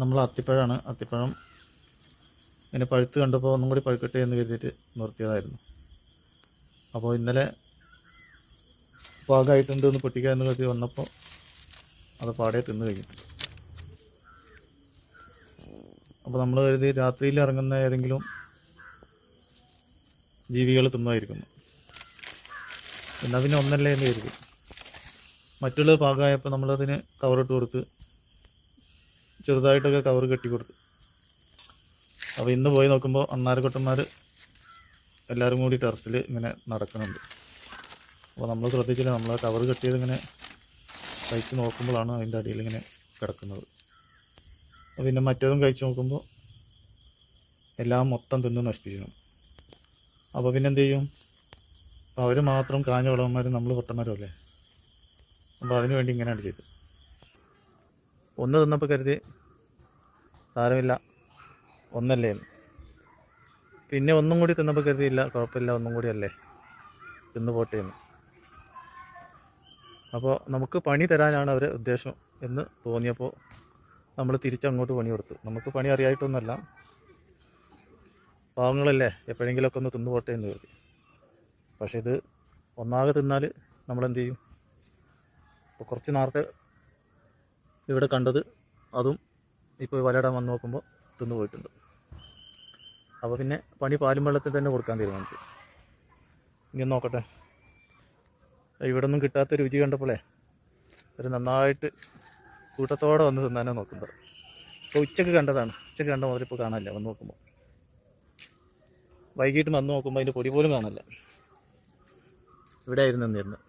നമ്മൾ അത്തിപ്പഴമാണ്. അത്തിപ്പഴം ഇങ്ങനെ പഴുത്ത് കണ്ടപ്പോൾ ഒന്നും കൂടി പഴുക്കട്ടെ എന്ന് കരുതിയിട്ട് നിർത്തിയതായിരുന്നു. അപ്പോൾ ഇന്നലെ പാകമായിട്ടുണ്ട് എന്ന് പൊട്ടിക്കുക എന്ന് കരുതി വന്നപ്പോൾ അത് പാടെ തിന്നു കഴിഞ്ഞു അപ്പോൾ നമ്മൾ കരുതി രാത്രിയിൽ ഇറങ്ങുന്ന ഏതെങ്കിലും ജീവികൾ തിന്നായിരിക്കുന്നു എന്നാൽ പിന്നെ ഒന്നല്ലേ എന്ന് കരുതി. മറ്റുള്ളത് പാകമായപ്പോൾ നമ്മളതിന് കവറിട്ട് കൊടുത്ത് ചെറുതായിട്ടൊക്കെ കവർ കെട്ടി കൊടുത്തു. അപ്പോൾ ഇന്ന് പോയി നോക്കുമ്പോൾ അണ്ണാരക്കൊട്ടന്മാർ എല്ലാവരും കൂടി ടെറസിൽ ഇങ്ങനെ നടക്കുന്നുണ്ട്. അപ്പോൾ നമ്മൾ ശ്രദ്ധിച്ചില്ല നമ്മൾ കവർ കെട്ടിയത് ഇങ്ങനെ കഴിച്ച് നോക്കുമ്പോഴാണ് അതിന്റെ അടിയിൽ ഇങ്ങനെ കിടക്കുന്നത്. പിന്നെ മറ്റേതും കഴിച്ച് നോക്കുമ്പോൾ എല്ലാം മൊത്തം തിന്ന് നശിപ്പിക്കണം. അപ്പോൾ പിന്നെ എന്ത് ചെയ്യും? അവർ മാത്രം കാഞ്ഞ വിളവന്മാരും നമ്മൾ പൊട്ടന്മാരും അല്ലേ? അപ്പോൾ അതിനു വേണ്ടി ഇങ്ങനെയാണ് ചെയ്തത്. ഒന്ന് തിന്നപ്പോൾ കരുതി. സാരമില്ല. ഒന്നല്ലേ? പിന്നെ ഒന്നും കൂടി തിന്നപ്പോൾ കരുതിയില്ല. കുഴപ്പമില്ല. ഒന്നും കൂടി അല്ലേ? തിന്നു പോട്ടെ എന്ന്. അപ്പോൾ നമുക്ക് പണി തരാനാണ് അവർ ഉദ്ദേശം എന്ന് തോന്നിയപ്പോൾ നമ്മൾ തിരിച്ചങ്ങോട്ട് പണി കൊടുത്തു. നമുക്ക് പണി അറിയായിട്ടൊന്നുമല്ല. പാവങ്ങളല്ലേ? എപ്പോഴെങ്കിലുമൊക്കെ ഒന്ന് തിന്നു പോട്ടെ എന്ന് കരുതി. പക്ഷേ ഇത് ഒന്നാകെ തിന്നാൽ നമ്മളെന്ത് ചെയ്യും? അപ്പോൾ കുറച്ച് നേരത്തെ ഇവിടെ കണ്ടത് അതും ഇപ്പോൾ വലയിടാൻ വന്ന് നോക്കുമ്പോൾ തിന്നു പോയിട്ടുണ്ട്. അപ്പോൾ പിന്നെ പണി പാലും വെള്ളത്തിൽ തന്നെ കൊടുക്കാൻ തീരുമാനിച്ചു. ഇനി നോക്കട്ടെ. ഇവിടെ ഒന്നും കിട്ടാത്ത രുചി കണ്ടപ്പോഴേ ഒരു നന്നായിട്ട് കൂട്ടത്തോടെ വന്ന് തിന്നാനേ നോക്കുന്നത്. ഇപ്പോൾ ഉച്ചയ്ക്ക് കണ്ടതാണ്. ഉച്ചയ്ക്ക് കണ്ട മുതൽ ഇപ്പോൾ കാണാനില്ല. വന്ന് നോക്കുമ്പോൾ വൈകിട്ട് വന്ന് നോക്കുമ്പോൾ അതിന്റെ പൊടി പോലും കാണാനില്ല. ഇവിടെ ആയിരുന്നു നിന്നിരുന്നത്